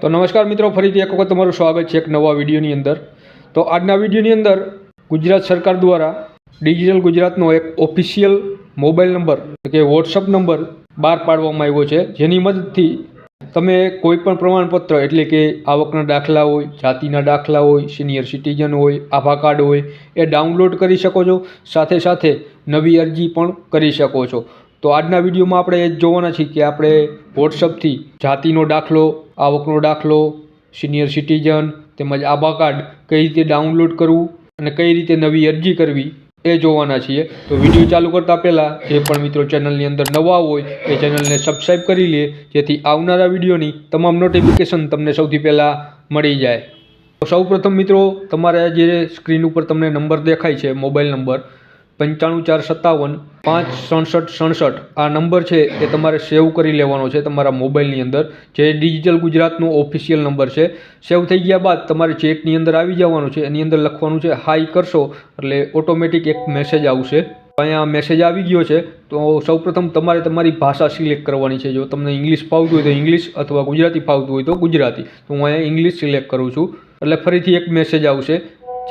તો નમસ્કાર મિત્રો, ફરીથી એક વખત તમારું સ્વાગત છે એક નવા વિડીયોની અંદર. તો આજના વિડીયોની અંદર ગુજરાત સરકાર દ્વારા ડિજિટલ ગુજરાતનો એક ઓફિશિયલ મોબાઈલ નંબર કે વોટ્સઅપ નંબર બહાર પાડવામાં આવ્યો છે. જેની મદદથી તમે કોઈ પણ પ્રમાણપત્ર, એટલે કે આવકના દાખલા હોય, જાતિના દાખલા હોય, સિનિયર સિટીઝન હોય, આભા કાર્ડ હોય, એ ડાઉનલોડ કરી શકો છો. સાથે સાથે નવી અરજી પણ કરી શકો છો. તો આજના વિડીયોમાં આપણે એ જોવાના છીએ કે આપણે વોટ્સઅપથી જાતિનો દાખલો આવકનો દાખલો સિનિયર સિટીઝન તેમજ આભા કાર્ડ કઈ રીતે ડાઉનલોડ કરવું અને કઈ રીતે નવી અરજી કરવી એ જોવાના છીએ. તો વીડિયો ચાલુ કરતાં પહેલાં જે પણ મિત્રો ચેનલની અંદર નવા હોય એ ચેનલને સબસ્ક્રાઈબ કરી લે, જેથી આવનારા વિડીયોની તમામ નોટિફિકેશન તમને સૌથી પહેલાં મળી જાય. તો સૌપ્રથમ મિત્રો, તમારે જે સ્ક્રીન ઉપર તમને નંબર દેખાય છે મોબાઈલ નંબર પંચાણું ચાર સત્તાવન, પાંચ સડસઠ સડસઠ. આ નંબર છે એ તમારે સેવ કરી લેવાનો છે તમારા મોબાઈલની અંદર. જે ડિજિટલ ગુજરાતનો ઓફિશિયલ નંબર છે. સેવ થઈ ગયા બાદ તમારે ચેટની અંદર આવી જવાનું છે. એની અંદર લખવાનું છે હાઈ કરશો એટલે ઓટોમેટિક એક મેસેજ આવશે. અહીંયા મેસેજ આવી ગયો છે. તો સૌપ્રથમ તમારે તમારી ભાષા સિલેક્ટ કરવાની છે. જો તમને ઇંગ્લિશ ફાવતું હોય તો ઇંગ્લિશ અથવા ગુજરાતી ફાવતું હોય તો ગુજરાતી. તો હું અહીંયા ઇંગ્લિશ સિલેક્ટ કરું છું. એટલે ફરીથી એક મેસેજ આવશે.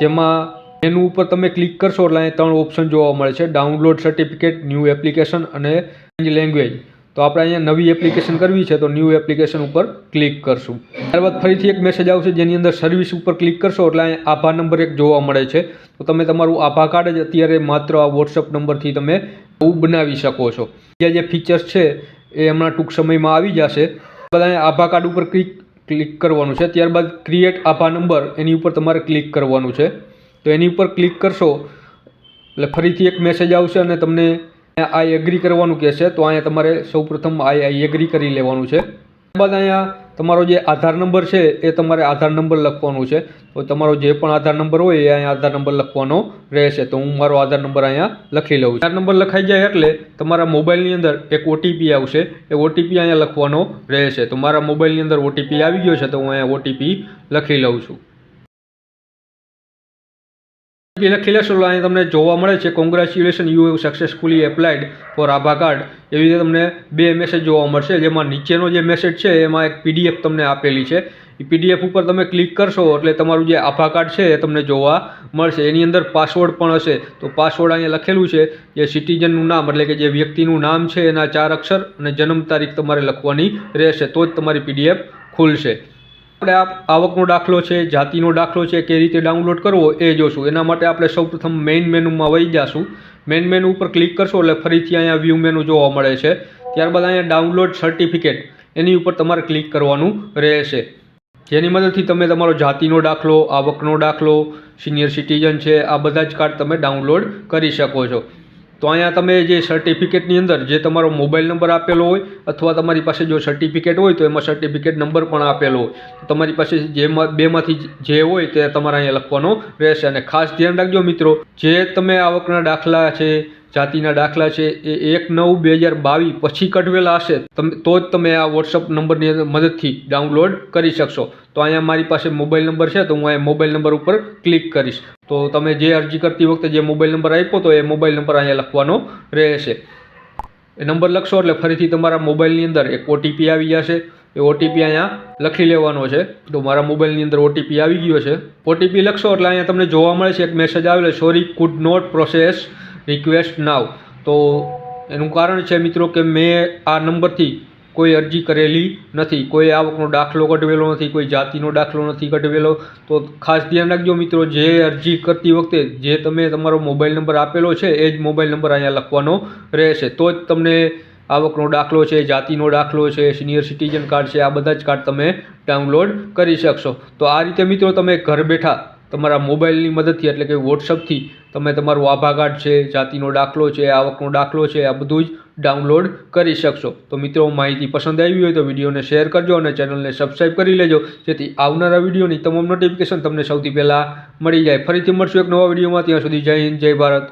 જેમાં એનું ઉપર તમે ક્લિક કરશો એટલે અહીં ત્રણ ઓપ્શન જોવા મળે છે. ડાઉનલોડ સર્ટિફિકેટ ન્યૂ એપ્લિકેશન અને ચેન્જ લેંગ્વેજ તો આપણે અહીંયા નવી એપ્લિકેશન કરવી છે, તો ન્યૂ એપ્લિકેશન ઉપર ક્લિક કરશું. ત્યારબાદ ફરીથી એક મેસેજ આવશે જેની અંદર સર્વિસ ઉપર ક્લિક કરશો એટલે અહીંયા આભા નંબર એક જોવા મળે છે. તો તમે તમારું આભા કાર્ડ જ અત્યારે માત્ર આ વોટ્સઅપ નંબરથી તમે એવું બનાવી શકો છો. બીજા જે ફીચર્સ છે, એ હમણાં ટૂંક સમયમાં આવી જશે. બધા આભા કાર્ડ ઉપર ક્લિક ક્લિક કરવાનું છે. ત્યારબાદ ક્રિએટ આભા નંબર એની ઉપર તમારે ક્લિક કરવાનું છે. તો એની ઉપર ક્લિક કરશો, એટલે ફરીથી એક મેસેજ આવશે અને તમને આઈ એગ્રી કરવાનું કહેશે. તો અહીંયા તમારે સૌપ્રથમ આઈ આઈ એગ્રી કરી લેવાનું છે. ત્યારબાદ અહીંયા તમારો જે આધાર નંબર છે એ તમારે આધાર નંબર લખવાનું છે. તો તમારો જે પણ આધાર નંબર હોય એ અહીંયા આધાર નંબર લખવાનો રહેશે. તો હું મારો આધાર નંબર અહીંયા લખી લઉં છું. આધાર નંબર લખાઈ જાય એટલે તમારા મોબાઈલની અંદર એક ઓટીપી આવશે. એ ઓટીપી અહીંયા લખવાનો રહેશે. તો મારા મોબાઈલની અંદર ઓટીપી આવી ગયો છે, તો હું અહીંયા ઓટીપી લખી લઉં છું. એ લખી લેશો અહીંયા તમને જોવા મળે છે. Congratulation you have successfully applied for Abha card એવી રીતે તમને બે મેસેજ જોવા મળશે. જેમાં નીચેનો જે મેસેજ છે, એમાં એક પીડીએફ તમને આપેલી છે. એ પીડીએફ ઉપર તમે ક્લિક કરશો, એટલે તમારું જે આભા કાર્ડ છે, એ તમને જોવા મળશે. એની અંદર પાસવર્ડ પણ હશે. તો પાસવર્ડ અહીંયા લખેલું છે જે સિટીઝનનું નામ, એટલે કે જે વ્યક્તિનું નામ છે, એના ચાર અક્ષર અને જન્મ તારીખ તમારે લખવાની રહેશે. તો જ તમારી પીડીએફ ખુલશે. આપણે આ આવકનો દાખલો છે, જાતિનો દાખલો છે, કે રીતે ડાઉનલોડ કરવો એ જોશું. એના માટે આપણે સૌપ્રથમ મેઇન મેનુમાં વહી જશું. મેઇન મેનુ ઉપર ક્લિક કરશો એટલે ફરીથી અહીંયા વ્યૂ મેનુ જોવા મળે છે. ત્યારબાદ અહીંયા ડાઉનલોડ સર્ટિફિકેટ એની ઉપર તમારે ક્લિક કરવાનું રહેશે. જેની મદદથી તમે તમારો જાતિનો દાખલો, આવકનો દાખલો સિનિયર સિટીઝન છે, આ બધા જ કાર્ડ તમે ડાઉનલોડ કરી શકો છો. તો અહીંયા તમે જે સર્ટિફિકેટની અંદર જે તમારો મોબાઈલ નંબર આપેલો હોય અથવા તમારી પાસે જો સર્ટિફિકેટ હોય તો એમાં સર્ટિફિકેટ નંબર પણ આપેલો હોય. તમારી પાસે જેમાં બેમાંથી જે હોય તે તમારે અહીંયા લખવાનો રહેશે. અને ખાસ ધ્યાન રાખજો મિત્રો, જે તમે આવકના દાખલા છે જાતિના દાખલા છે એ એક નવ બે હજાર બાવીસ પછી કઢવેલા હશે. તમે, તો જ તમે આ વોટ્સઅપ નંબરની મદદથી ડાઉનલોડ કરી શકશો. તો અહીંયા મારી પાસે મોબાઈલ નંબર છે તો હું અહીંયા મોબાઈલ નંબર ઉપર ક્લિક કરીશ. તો તમે જે અરજી કરતી વખતે જે મોબાઈલ નંબર આપ્યો તો એ મોબાઈલ નંબર અહીંયા લખવાનો રહેશે. એ નંબર લખશો એટલે ફરીથી તમારા મોબાઈલની અંદર એક ઓટીપી આવી જશે. એ ઓટીપી અહીંયા લખી લેવાનો છે. તો મારા મોબાઈલની અંદર ઓટીપી આવી ગયો છે. ઓટીપી લખશો એટલે અહીંયા તમને જોવા મળે છે, એક મેસેજ આવેલો sorry could not process request now. તો એનું કારણ છે મિત્રો કે મેં આ નંબરથી કોઈ અરજી કરેલી નથી. કોઈ આવકનો દાખલો કઢવેલો નથી, કોઈ જાતિનો દાખલો નથી કઢવેલો. તો ખાસ ધ્યાન રાખજો મિત્રો, જે અરજી કરતી વખતે જે તમે તમારો મોબાઈલ નંબર આપેલો છે, એ જ મોબાઈલ નંબર અહીંયા લખવાનો રહેશે. તો જ તમને આવકનો દાખલો છે, જાતિનો દાખલો છે, સિનિયર સિટીઝન કાર્ડ છે, આ બધા જ કાર્ડ તમે ડાઉનલોડ કરી શકશો. તો આ રીતે મિત્રો તમે ઘર બેઠા તમારા મોબાઈલની મદદથી એટલે કે વોટ્સઅપથી તમે તમારું આભા છે, જાતિનો દાખલો છે, આવકનો દાખલો છે, આ બધું જ ડાઉનલોડ કરી શકશો. તો મિત્રો, માહિતી પસંદ આવી હોય તો વિડીયોને શેર કરજો અને ચેનલને સબસ્ક્રાઈબ કરી લેજો, જેથી આવનારા વિડીયોની તમામ નોટિફિકેશન તમને સૌથી પહેલાં મળી જાય. ફરીથી મળશું એક નવા વિડીયોમાં. ત્યાં સુધી જય હિન્દ, જય ભારત.